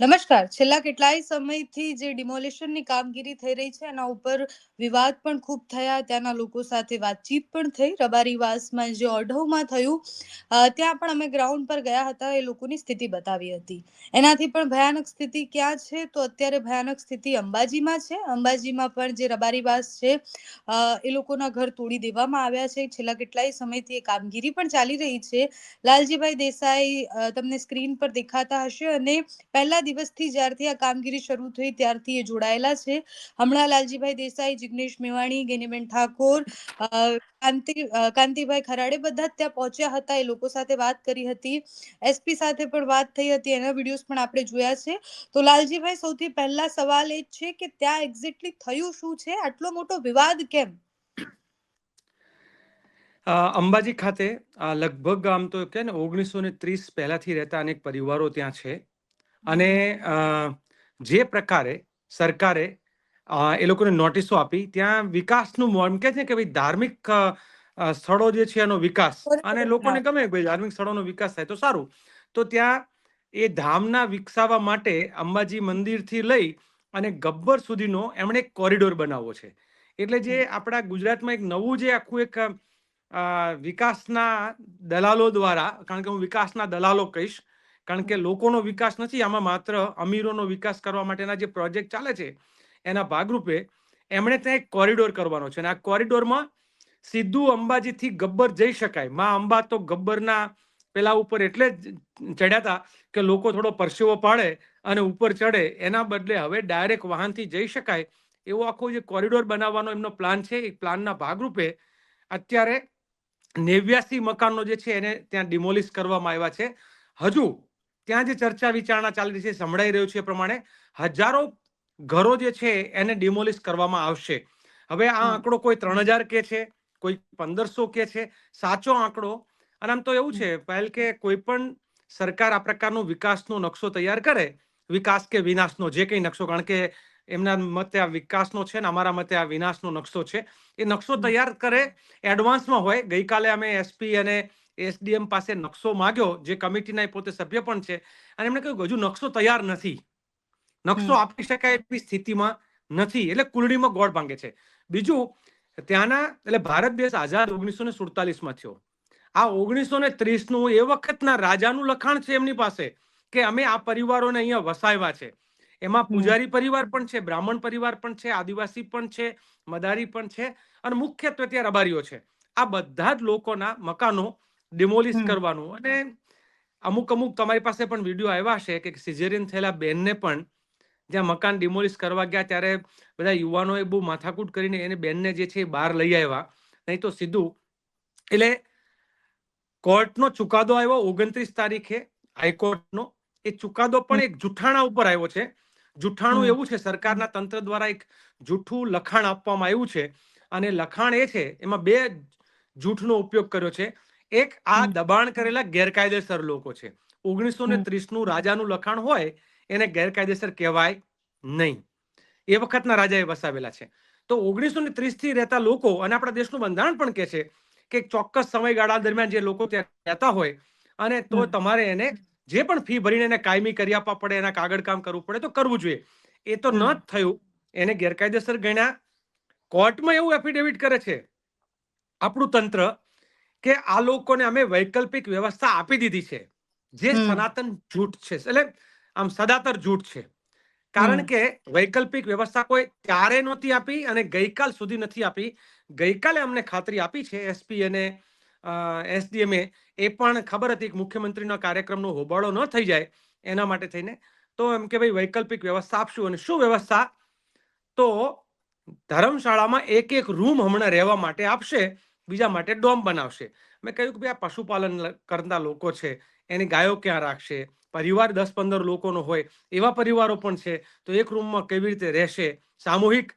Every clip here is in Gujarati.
નમસ્કાર. છેલ્લા કેટલાય સમયથી જે ડિમોલિશનની કામગીરી થઈ રહી છે, એના ઉપર વિવાદ પણ ખૂબ થયા. ત્યાંના લોકો સાથે વાતચીત પણ થઈ. રબારીવાસમાં જે ઓઢવમાં થયું ત્યાં પણ અમે ગ્રાઉન્ડ પર ગયા હતા. એ લોકોની સ્થિતિ બતાવી હતી. એનાથી પણ ભયાનક સ્થિતિ ક્યાં છે? તો અત્યારે ભયાનક સ્થિતિ અંબાજીમાં છે. અંબાજીમાં પણ જે રબારીવાસ છે એ લોકોના ઘર તોડી દેવામાં આવ્યા છે. છેલ્લા કેટલાય સમયથી એ કામગીરી પણ ચાલી રહી છે. લાલજીભાઈ દેસાઈ તમને સ્ક્રીન પર દેખાતા હશે અને પહેલા દિવસથી જ્યારથી આ કામગીરી શરૂ થઈ, ત્યારથી એ જોડાયેલા છે. હમણાં લાલજીભાઈ દેસાઈ, જિગ્નેશ મેવાણી, ગેનીબેન ઠાકોર કાંતિ કાંતિભાઈ ખરાડે બધા ત્યાં પહોંચ્યા હતા. એ લોકો સાથે વાત કરી હતી. એસપી સાથે પણ વાત થઈ હતી. એના વિડીયોઝ પણ આપણે જોયા છે. તો લાલજીભાઈ, સૌથી પહેલા સવાલ એ છે કે ત્યાં એક્ઝેક્ટલી થયું શું છે? આટલો મોટો વિવાદ કેમ? અંબાજી ખાતે લગભગ આમ તો કે ને ઓગણીસો ને ત્રીસ પહેલાથી રહેતા અનેક પરિવારો ત્યાં છે. અને જે પ્રકારે સરકારે એ લોકોને નોટિસો આપી ત્યાં વિકાસનું એમ કે છે કે ભાઈ ધાર્મિક સ્થળો જે છે એનો વિકાસ. અને લોકોને ગમે ભાઈ ધાર્મિક સ્થળોનો વિકાસ થાય તો સારું. તો ત્યાં એ ધામના વિકસાવવા માટે અંબાજી મંદિરથી લઈ અને ગબ્બર સુધીનો એમણે એક કોરિડોર બનાવવો છે. એટલે જે આપણા ગુજરાતમાં એક નવું જે આખું એક વિકાસના દલાલો દ્વારા કારણ કે હું વિકાસના દલાલો કહીશ કારણ કે લોકોનો વિકાસ નથી, આમાં માત્ર અમીરોનો વિકાસ કરવા માટેના જે પ્રોજેક્ટ ચાલે છે, એના ભાગરૂપે એમણે ત્યાં એક કોરિડોર કરવાનો છે અને આ કોરિડોરમાં સીધું અંબાજીથી ગબ્બર જઈ શકાય. માં અંબા તો ગબ્બરના પેલા ઉપર એટલે ચડ્યા હતા કે લોકો થોડો પરસેવો પાડે અને ઉપર ચડે, એના બદલે હવે ડાયરેક્ટ વાહનથી જઈ શકાય એવો આખો જે કોરિડોર બનાવવાનો એમનો પ્લાન છે, એ પ્લાનના ભાગરૂપે અત્યારે નેવ્યાસી મકાનો જે છે એને ત્યાં ડિમોલિશ કરવામાં આવ્યા છે. હજુ ત્યાં જે ચર્ચા વિચારણા ચાલી રહી છે સંભળાઈ રહ્યું છે એ પ્રમાણે હજારો ઘરો જે છે એને ડિમોલિશ કરવામાં આવશે. હવે આ આંકડો કોઈ ત્રણ હજાર કે છે કોઈ પંદરસો કે છે સાચો આંકડો. અને આમ તો એવું છે પહેલ કે કોઈ પણ સરકાર આ પ્રકારનો વિકાસનો નકશો તૈયાર કરે વિકાસ કે વિનાશનો જે કંઈ નકશો કારણ કે એમના મતે આ વિકાસનો છે ને અમારા મતે આ વિનાશનો નકશો છે એ નકશો તૈયાર કરે એડવાન્સમાં હોય. ગઈકાલે અમે એસપી અને એસડીએમ પાસે નકશો માંગ્યો જે કમિટીના પોતે સભ્ય પણ છે અને એમણે કહ્યું હજુ નકશો તૈયાર નથી. નકશો આપી શકાય એવી સ્થિતિમાં નથી એટલે કુલડીમાં ગોળ ભાંગે છે. બીજું ત્યાંના એટલે ભારત દેશ આઝાદ ઓગણીસો ને સુડતાલીસમાં થયો. આ ઓગણીસો ને ત્રીસનું એ વખતના રાજાનું લખાણ છે એમની પાસે કે અમે આ પરિવારોને અહીંયા વસાવ્યા છે. એમાં પૂજારી પરિવાર પણ છે બ્રાહ્મણ પરિવાર પણ છે આદિવાસી પણ છે મદારી પણ છે અને મુખ્યત્વે ત્યાં રબારીઓ છે. આ બધા જ લોકોના મકાનો ડિમોલિશ કરવાનું. અને અમુક અમુક તમારી પાસે પણ વીડિયો આવ્યા છે કે સિઝેરિયન થયેલા બેનને પણ જ્યાં મકાન ડિમોલિશ કરવા ગયા ત્યારે બધા યુવાનોએ બહુ માથાકૂટ કરીને એને બેનને જે છે બહાર લઈ આવ્યા. નહીં તો સીધું એટલે કોર્ટનો ચુકાદો આવ્યો ઓગણત્રીસ તારીખે. હાઈકોર્ટનો. એ ચુકાદો પણ એક જુઠ્ઠાણા ઉપર આવ્યો છે. જુઠ્ઠાણું એવું છે સરકારના તંત્ર દ્વારા એક જૂઠું લખાણ આપવામાં આવ્યું છે. અને લખાણ એ છે એમાં બે જૂઠનો ઉપયોગ કર્યો છે. એક આ દબાણ કરેલા ગેરકાયદેસર લોકો છે. ઓગણીસો ને ત્રીસનું રાજાનું લખાણ હોય એને ગેરકાયદેસર કહેવાય નહીં. એ વખતના રાજાએ વસાવેલા છે. તો ઓગણીસો ને ત્રીસથી રહેતા લોકો અને આપણા દેશનું બંધારણ પણ કહે છે કે ચોક્કસ સમયગાળા દરમિયાન જે લોકો ત્યાં રહેતા હોય અને તો તમારે એને જે પણ ફી ભરીને એને કાયમી કરી આપવા પડે એના કાગળ કામ કરવું પડે તો કરવું જોઈએ. એ તો ન જ થયું. એને ગેરકાયદેસર ગણ્યા. કોર્ટમાં એવું એફિડેવિટ કરે છે. આપણું તંત્ર કે આ લોકોને અમે વૈકલ્પિક વ્યવસ્થા આપી દીધી છે. જે સનાતન જૂઠ છે. એટલે આમ સદાતર જૂઠ છે. કારણ કે વૈકલ્પિક વ્યવસ્થા કોઈ ત્યારે નહોતી આપી અને ગઈકાલ સુધી નથી આપી. ગઈકાલે અમને ખાતરી આપી છે એસપી અને એસડીએમએ એ પણ ખબર હતી કે મુખ્યમંત્રીનો કાર્યક્રમનો હોબાળો ન થઈ જાય એના માટે થઈને. તો એમ કે ભાઈ વૈકલ્પિક વ્યવસ્થા આપશું. અને શું વ્યવસ્થા? તો ધર્મશાળામાં એક એક રૂમ હમણાં રહેવા માટે આપશે. બીજા માટે ડોમ બનાવશે. મેં કહ્યું કે ભાઈ, આ પશુપાલન કરતા લોકો છે, એની ગાયો ક્યાં રાખશે? પરિવાર દસ પંદર લોકોનો હોય, એવા પરિવારો પણ છે. તો એક રૂમમાં કેવી રીતે રહેશે? સામૂહિક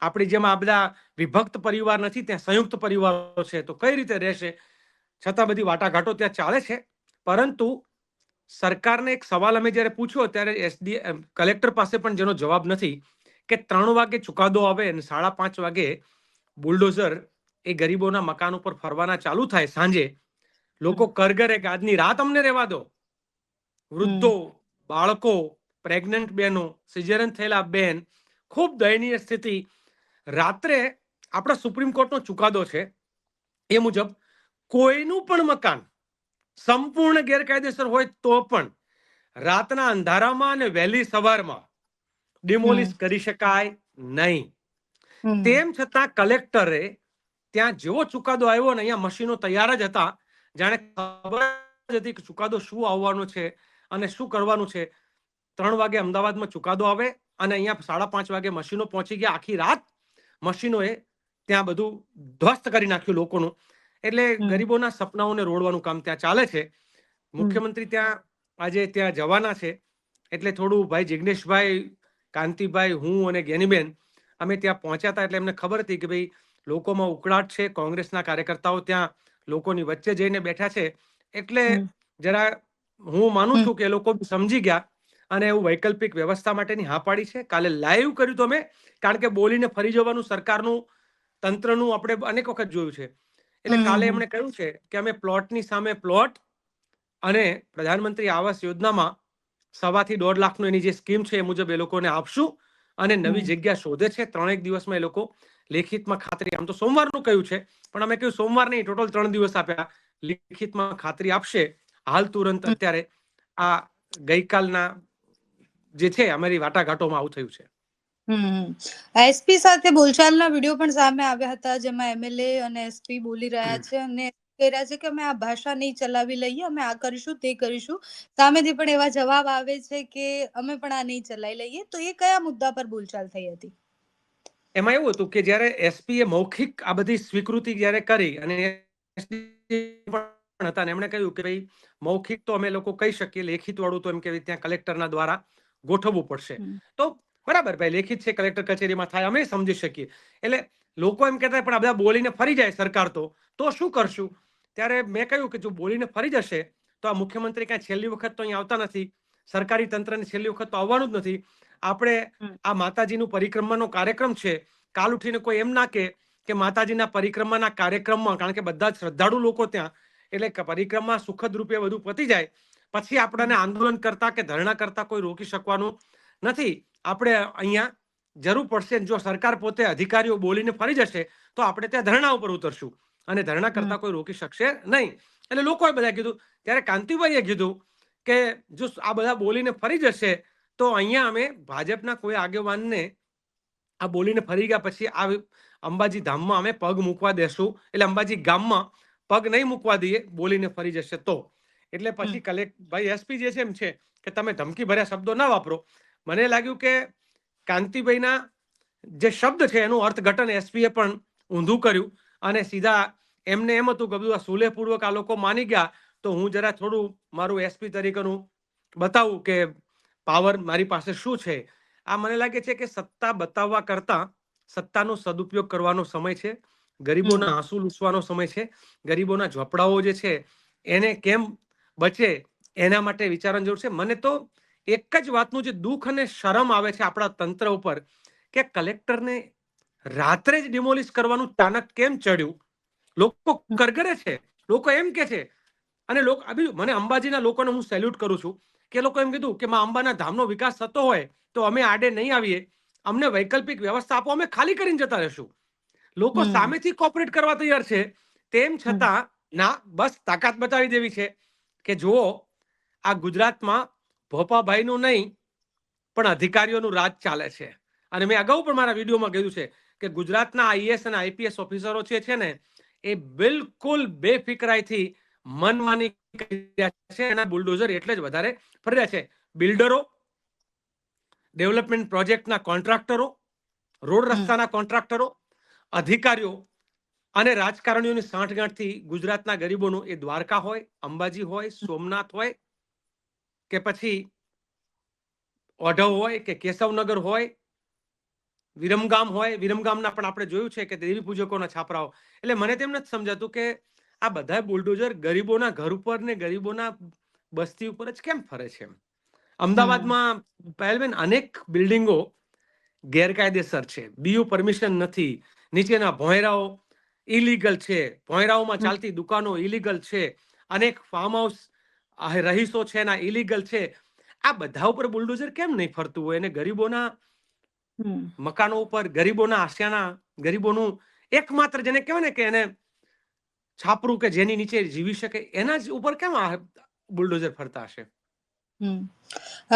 આપણી જેમ આ બધા વિભક્ત પરિવાર નથી, ત્યાં સંયુક્ત પરિવારો છે, તો કઈ રીતે રહેશે? છતાં બધી વાટાઘાટો ત્યાં ચાલે છે. પરંતુ સરકારને એક સવાલ અમે જ્યારે પૂછ્યો, ત્યારે એસડી કલેક્ટર પાસે પણ જેનો જવાબ નથી, કે ત્રણ વાગે ચુકાદો આવે અને સાડા પાંચ વાગે બુલડોઝર એ ગરીબોના મકાન ઉપર ફરવાના ચાલુ થાય સાંજે લોકો કરગરે આજની રાત અમને રહેવા દો. વૃદ્ધો બાળકો પ્રેગ્નન્ટ બહેનો સિઝેરિયન થયેલા બેન ખૂબ દયનીય સ્થિતિ. રાત્રે આપણા સુપ્રીમ કોર્ટનો ચુકાદો છે એ મુજબ કોઈનું પણ મકાન સંપૂર્ણ ગેરકાયદેસર હોય તો પણ રાતના અંધારામાં અને વહેલી સવારમાં ડિમોલિશ કરી શકાય નહીં. તેમ છતાં કલેક્ટરે ત્યાં જેવો ચુકાદો આવ્યો ને અહીંયા મશીનો તૈયાર જ હતા જાણે ખબર જ હતી કે ચુકાદો શું આવવાનો છે અને શું કરવાનું છે. ત્રણ વાગે અમદાવાદમાં ચુકાદો આવે અને અહીંયા સાડા પાંચ વાગે મશીનો પહોંચી ગયા. આખી રાત મશીનોએ ત્યાં બધું ધ્વસ્ત કરી નાખ્યું લોકોનું. એટલે ગરીબોના સપનાઓને રોડવાનું કામ ત્યાં ચાલે છે. મુખ્યમંત્રી ત્યાં આજે ત્યાં જવાના છે. એટલે થોડું ભાઈ જિગ્નેશભાઈ કાંતિભાઈ હું અને ગેનીબેન અમે ત્યાં પહોંચ્યા હતા. એટલે એમને ખબર હતી કે ભાઈ લોકોમાં ઉકળાટ છે કોંગ્રેસના કાર્યકર્તાઓ ત્યાં લોકોની વચ્ચે જઈને બેઠા છે. એટલે જરા હું માનું છું કે લોકો સમજી ગયા અને એવું વૈકલ્પિક વ્યવસ્થા માટેની હા પાડી છે. કાલે લાઈવ કર્યું તો કારણ કે બોલીને ફરી જવાનું સરકારનું તંત્રનું આપણે અનેક વખત જોયું છે. એટલે કાલે એમણે કહ્યું છે કે અમે પ્લોટની સામે પ્લોટ અને પ્રધાનમંત્રી આવાસ યોજનામાં સવાથી દોઢ લાખનું એની જે સ્કીમ છે એ મુજબ એ લોકોને આપશું અને નવી જગ્યા શોધે છે. ત્રણેક દિવસમાં એ લોકો લેખિતમાં ખાતરી આમ તો સોમવારનું કહ્યું છે પણ અમે કહ્યું સોમવાર નહીં ટોટલ ત્રણ દિવસ આપ્યા. લેખિતમાં ખાતરી આપશે. હાલ તુરંત અત્યારે આ ગઈકાલના જે છે અમારી વાટાઘાટોમાં આવું થયું છે. એસપી સાથે બોલચાલના વીડિયો પણ સામે આવ્યા હતા જેમાં એમએલએ અને એસપી બોલી રહ્યા છે અને કહી રહ્યા છે કે અમે આ ભાષા નહીં ચલાવી લઈએ અમે આ કરીશું તે કરીશું. સામેથી પણ એવા જવાબ આવે છે કે અમે પણ આ નહીં ચલાવી લઈએ. તો એ કયા મુદ્દા પર બોલચાલ થઈ હતી? એમાં એવું હતું કે જ્યારે એસપીએ મૌખિક આ બધી સ્વીકૃતિ જ્યારે કરી અને હતા ને એમણે કહ્યું કે ભાઈ મૌખિક તો અમે લોકો કહી શકીએ લેખિત વાળું તો એમ કે ત્યાં કલેક્ટરના દ્વારા ગોઠવવું પડશે. તો બરાબર ભાઈ લેખિત છે કલેક્ટર કચેરીમાં થાય અમે સમજી શકીએ. એટલે લોકો એમ કહેતા પણ આ બધા બોલીને ફરી જાય સરકાર તો. તો શું કરશું? ત્યારે મેં કહ્યું કે જો બોલીને ફરી જશે તો આ મુખ્યમંત્રી કાંઈ છેલ્લી વખત તો અહીંયા આવતા નથી. સરકારી તંત્રની છેલ્લી વખત તો આવવાનું જ નથી. આપણે. આ માતાજીનું પરિક્રમાનો કાર્યક્રમ છે કાલ ઉઠીને કોઈ એમ ના કે કે માતાજીના પરિક્રમાના કાર્યક્રમમાં કારણ કે બધા જ શ્રદ્ધાળુ લોકો ત્યાં એટલે પરિક્રમા સુખદ રૂપે બધું પતી જાય પછી આપણને આંદોલન કરતા કે ધરણા કરતા કોઈ રોકી શકવાનું નથી. આપણે અહીંયા જરૂર પડશે જો સરકાર પોતે અધિકારીઓ બોલીને ફરી જશે તો આપણે ત્યાં ધરણા ઉપર ઉતરશું. અને ધરણા કરતા કોઈ રોકી શકશે નહીં. એટલે લોકોએ બધા કીધું ત્યારે કાંતિભાઈએ કીધું કે જો આ બધા બોલીને ફરી જશે તો અહીંયા અમે ભાજપના કોઈ આગેવાનને આ બોલીને ફરી ગયા પછી આ અંબાજી ધામમાં અમે પગ મૂકવા દેશું. એટલે અંબાજી ગામમાં પગ નહીં મૂકવા દઈએ બોલીને ફરી જશે તો. એટલે પછી કલેક્ટ ભાઈ એસપી જે છે એમ છે કે તમે ધમકી ભર્યા શબ્દો ના વાપરો. મને લાગ્યું કે કાંતિભાઈના જે શબ્દ છે એનું અર્થઘટન એસપીએ પણ ઊંધું કર્યું. અને સીધા એમને એમ હતું કે બધું આ સુલેહપૂર્વક આ લોકો માની ગયા. તો હું જરા થોડું મારું એસપી તરીકેનું બતાવું કે પાવર મારી પાસે શું છે? આ મને લાગે છે કે સત્તા બતાવવા કરતા સત્તાનો સદુપયોગ કરવાનો સમય છે. ગરીબોના આંસુ લૂસવાનો સમય છે. ગરીબોના ઝોપડાઓ જે છે એને કેમ બચે? એના માટે વિચારવાની જરૂર છે. મને તો એક જ વાતનું જે દુઃખ અને શરમ આવે છે આપણા તંત્ર ઉપર કે કલેક્ટરને રાત્રે જ ડિમોલિશ કરવાનું ચાનક કેમ ચડ્યું? લોકો કરગરે છે. લોકો એમ કે છે. અને લોકો મને અંબાજીના લોકોને હું સેલ્યુટ કરું છું. કે લોકો એમ કીધું કે માં અંબાના ધામનો વિકાસ થતો હોય તો અમે આડે નહીં આવીએ. અમને વૈકલ્પિક વ્યવસ્થા આપો અમે ખાલી કરીને જતા રહેશું. લોકો સામેથી કોપરેટ કરવા તૈયાર છે. તેમ છતાં ના બસ તાકાત બતાવી દેવી છે કે જુઓ આ ગુજરાતમાં ભોપાભાઈનું નહીં પણ અધિકારીઓનું રાજ ચાલે છે. અને મેં અગાઉ પણ મારા વિડીયોમાં કહ્યું છે કે ગુજરાતના આઈએસ અને આઈપીએસ ઓફિસરો જે છે ને એ બિલકુલ બેફિકરાઈથી મનમાની કરી રહ્યા છે એના બુલડોઝર એટલે જ વધારે ફરી રહ્યા છે. બિલ્ડરો ડેવલપમેન્ટ પ્રોજેક્ટના કોન્ટ્રાક્ટરો રોડ રસ્તાના કોન્ટ્રાક્ટરો અધિકારીઓ અને રાજકારણીઓની સાંઠગાંઠથી ગુજરાતના ગરીબોનું એ દ્વારકા હોય અંબાજી હોય સોમનાથ હોય કે પછી ઓઢવ હોય કે કેશવનગર હોય વિરમગામ હોય. વિરમગામના પણ આપણે જોયું છે કે દેવી પૂજકોના છાપરાઓ. એટલે મને તેમ નથી સમજાતું કે આ બધા બુલડોઝર ગરીબોના ઘર ઉપર ને ગરીબોના બસ્તી ઉપર જ કેમ ફરે છે અમદાવાદમાં પહેલબેન અનેક બિલ્ડિંગો ગેરકાયદેસર છે. બીયુ પરમિશન નથી. નીચેના ભોંયરાઓ ઇલીગલ છે. ભોંયરાઓમાં. ચાલતી દુકાનો ઇલીગલ છે. અનેક ફાર્મ હાઉસ રહીશો છે એના ઇલીગલ છે. આ બધા ઉપર બુલડોઝર કેમ નહીં ફરતું હોય? અને ગરીબોના મકાનો ઉપર ગરીબોના આશિયાના ગરીબોનું એકમાત્ર જેને કહેવાય ને કે એને છાપરું કે જેની નીચે જીવી શકે, એના જ ઉપર કેમ આ બુલડોઝર ફરતા હશે?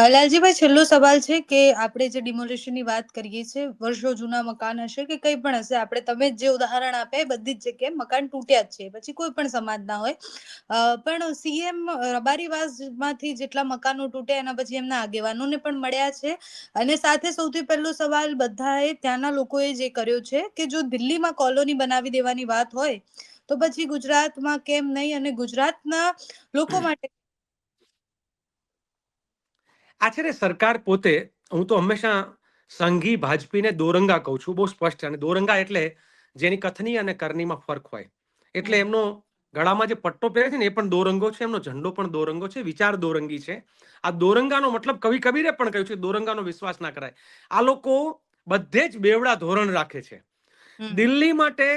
લાલજીભાઈ, છેલ્લો સવાલ છે કે આપણે જે ડિમોલિશનની વાત કરીએ છીએ, વર્ષો જૂના મકાન હશે કે કંઈ પણ હશે? આપણે તમે જ ઉદાહરણ આપ્યા બધી જ જગ્યાએ મકાન તૂટ્યા જ છે. પછી કોઈ પણ સમાજના હોય. પણ સીએમ રબારીવાસમાંથી જેટલા મકાનો તૂટ્યા, એના પછી એમના આગેવાનોને પણ મળ્યા છે. અને સાથે સૌથી પહેલો સવાલ બધાએ ત્યાંના લોકોએ જે કર્યો છે કે જો દિલ્હીમાં કોલોની બનાવી દેવાની વાત હોય તો પછી ગુજરાતમાં કેમ નહીં અને ગુજરાતના લોકો માટે? આ ને સરકાર પોતે હું તો હંમેશા સંઘી ભાજપીને દોરંગા કહું છું બહુ સ્પષ્ટ અને દોરંગા એટલે જેની કથની અને કરનીમાં ફરક હોય. એટલે એમનો ગળામાં જે પટ્ટો પહેરે છે ને એ પણ દોરંગો છે એમનો ઝંડો પણ દોરંગો છે વિચાર દોરંગી છે. આ દોરંગાનો મતલબ કવિ કબીરે પણ કહ્યું છે દોરંગાનો વિશ્વાસ ના કરાય. આ લોકો બધે જ બેવડા ધોરણ રાખે છે. દિલ્હી માટે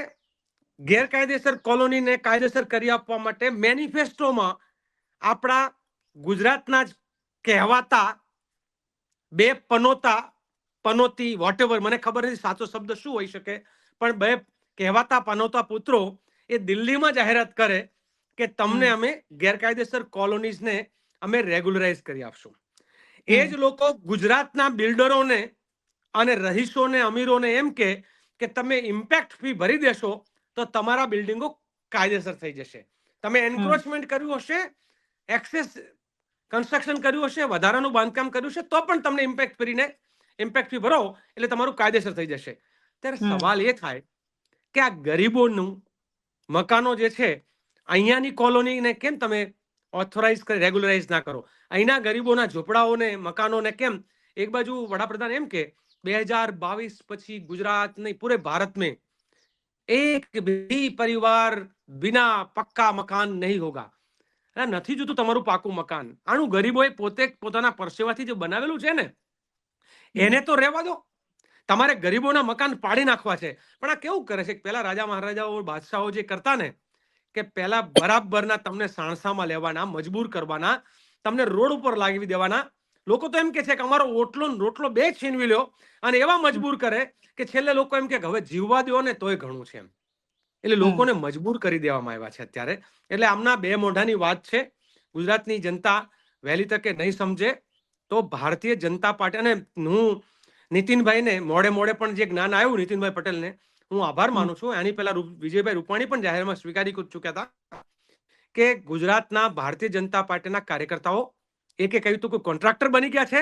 ગેરકાયદેસર કોલોનીને કાયદેસર કરી આપવા માટે મેનિફેસ્ટોમાં આપણા ગુજરાતના જ કહેવાતા બે પનોતા પનોતી વોટેવર મને ખબર નથી સાચો શબ્દ શું હોઈ શકે પણ બે કહેવાતા પનોતા પુત્રો એ દિલ્હીમાં જાહેરાત કરે કે તમને અમે ગેરકાયદેસર કોલોનીઝને અમે રેગ્યુલરાઇઝ કરી આપશું. એ જ લોકો ગુજરાતના બિલ્ડરોને અને રહીશોને અમીરોને એમ કે કે તમે ઇમ્પેક્ટ ફી ભરી દેશો તો તમારા બિલ્ડિંગો કાયદેસર થઈ જશે. તમે એન્ક્રોચમેન્ટ કર્યું હશે એક્સેસ કન્સ્ટ્રક્શન કર્યું હશે વધારાનું બાંધકામ કર્યું છે તો પણ તમને ઇમ્પેક્ટ ફીને ઇમ્પેક્ટ ફી ભરો એટલે તમારું કાયદેસર થઈ જશે. ત્યારે સવાલ એ થાય કે આ ગરીબોનું મકાનો જે છે અહીંયાની કોલોનીને કેમ તમે ઓથોરાઇઝ કરી રેગ્યુલરાઇઝ ના કરો? અહીંના ગરીબોના ઝૂંપડાઓને મકાનોને કેમ? એક બાજુ વડાપ્રધાન એમ કે બે હજાર બાવીસ પછી ગુજરાત નહીં પૂરે ભારત में એક ભી પરિવાર બિના પક્કા મકાન નહીં હોગા નથી જોતું તમારું પાકું મકાન આનું ગરીબોએ પોતે પોતાના પરસેવાથી જે બનાવેલું છે ને એને તો રહેવા દો. તમારે ગરીબોના મકાન પાડી નાખવા છે. પણ આ કેવું કરે છે? પેલા રાજા મહારાજાઓ બાદશાહો જે કરતા ને કે પેલા બરાબરના તમને સાણસામાં લેવાના મજબૂર કરવાના તમને રોડ ઉપર લાગી દેવાના લોકો તો એમ કે છે કે અમારો ઓટલો રોટલો બે છીનવી લ્યો અને એવા મજબૂર કરે કે છેલ્લે લોકો એમ કે હવે જીવવા દો ને તોય ઘણું છે એમ. એટલે લોકોને મજબૂર કરી દેવામાં આવ્યા છે અત્યારે. એટલે આમના બે મોઢાની વાત છે. ગુજરાતની જનતા વહેલી તકે નહીં સમજે તો ભારતીય જનતા પાર્ટી અને હું નીતિનભાઈને મોડે મોડે પણ જે જ્ઞાન આવ્યું નીતિનભાઈ પટેલને હું આભાર માનું છું. એની પહેલા વિજયભાઈ રૂપાણી પણ જાહેરમાં સ્વીકારી ચૂક્યા હતા કે ગુજરાતના ભારતીય જનતા પાર્ટીના કાર્યકર્તાઓ એકે કહ્યું હતું કે કોન્ટ્રાક્ટર બની ગયા છે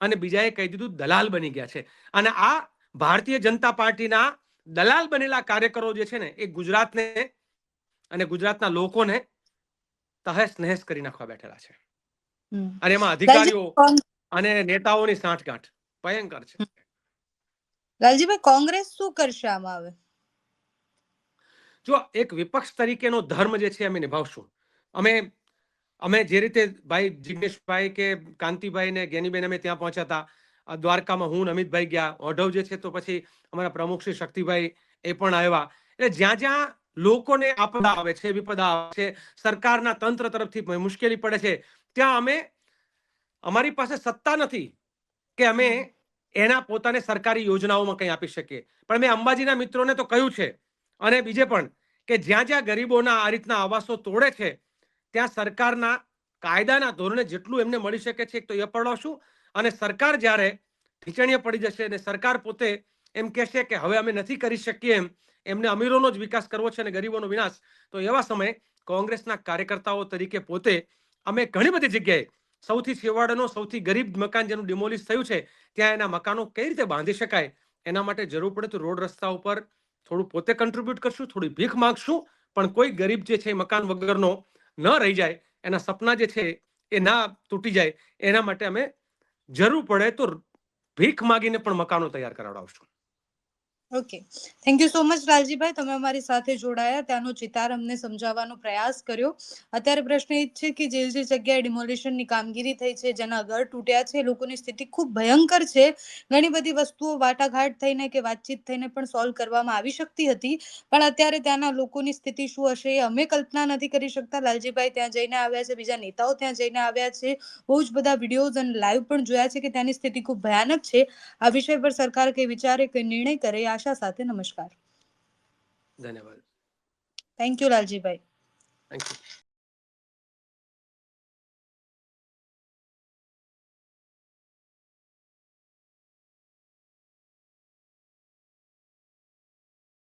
અને બીજાએ કહી દીધું દલાલ બની ગયા છે. અને આ ભારતીય જનતા પાર્ટીના દલાલ બનેલા કાર્યકરો જે છે ને એ ગુજરાતને અને ગુજરાતના લોકોને તહેસ નહેસ કરી નાખવા બેઠેલા છે. અને એમાં અધિકારીઓ અને નેતાઓની સાંઠગાંઠ. ભયંકર છે. લાલજીભાઈ કોંગ્રેસ શું કરશે આમાં હવે જો એક વિપક્ષ તરીકેનો ધર્મ જે છે અમે નિભાવશું. અમે અમે જે રીતે ભાઈ જિગ્નેશભાઈ કે કાંતિભાઈ ને જ્ઞાનીબેન અમે ત્યાં પહોંચ્યા હતા દ્વારકામાં હું અમિતભાઈ ગયા ઓઢવ જે છે તો પછી અમારા પ્રમુખ શ્રી શક્તિભાઈ એ પણ આવ્યા. એટલે જ્યાં જ્યાં લોકોને આપદા આવે છે, વિપદા આવે છે, સરકારના તંત્ર તરફથી મુશ્કેલી પડે છે, ત્યાં અમે, અમારી પાસે સત્તા નથી કે અમે એના પોતાને સરકારી યોજનાઓમાં કંઈ આપી શકીએ. પણ મેં અંબાજીના મિત્રોને તો કહ્યું છે અને બીજે પણ કે જ્યાં જ્યાં ગરીબોના આ રીતના આવાસો તોડે છે ત્યાં સરકારના કાયદાના ધોરણે જેટલું એમને મળી શકે છે તો એ પડાવશું અને સરકાર જ્યારે ઢીચણીએ પડી જશે અને સરકાર પોતે એમ કહેશે કે હવે અમે નથી કરી શકીએ એમ, એમને અમીરોનો જ વિકાસ કરવો છે અને ગરીબોનો વિનાશ, તો એવા સમયે કોંગ્રેસના કાર્યકર્તાઓ તરીકે પોતે અમે ઘણી બધી જગ્યાએ સૌથી છેવાડાનો, સૌથી ગરીબ મકાન જેનું ડિમોલિશ થયું છે, ત્યાં એના મકાનો કઈ રીતે બાંધી શકાય, એના માટે જરૂર પડે તો રોડ રસ્તા ઉપર થોડું પોતે કન્ટ્રીબ્યુટ કરશું, થોડી ભીખ માંગશું, પણ કોઈ ગરીબ જે છે મકાન વગરનો ન રહી જાય, એના સપના જે છે એ ના તૂટી જાય, એના માટે અમે જરૂર પડે તો ભીખ માગીને પણ મકાનો તૈયાર કરાવડાવશું. Okay thank you so much Laljibhai. તમે અમારી સાથે જોડાયા. ત્યાંનો ચિતાર અમને સમજાવવાનો પ્રયાસ કર્યો. અત્યારે પ્રશ્ન એ છે કે જે જે જગ્યાએ ડિમોલિશનની કામગીરી થઈ છે, જેના ઘર તૂટ્યા છે, લોકોની સ્થિતિ ખૂબ ભયંકર છે. ઘણી બધી વસ્તુઓ વાટાઘાટ થઈને કે વાતચીત થઈને પણ સોલ્વ કરવામાં આવી શકતી હતી. પણ અત્યારે ત્યાંના લોકોની સ્થિતિ શું હશે એ અમે કલ્પના નથી કરી શકતા. લાલજીભાઈ ત્યાં જઈને આવ્યા છે, બીજા નેતાઓ ત્યાં જઈને આવ્યા છે. બહુ જ બધા વિડીયોઝ અને લાઈવ પણ જોયા છે કે ત્યાંની સ્થિતિ ખૂબ ભયાનક છે. આ વિષય પર સરકાર કે વિચારે કે નિર્ણય કરે એ આશા સાથે નમસ્કાર. ધન્યવાદ. Thank you Laljibhai. Thank you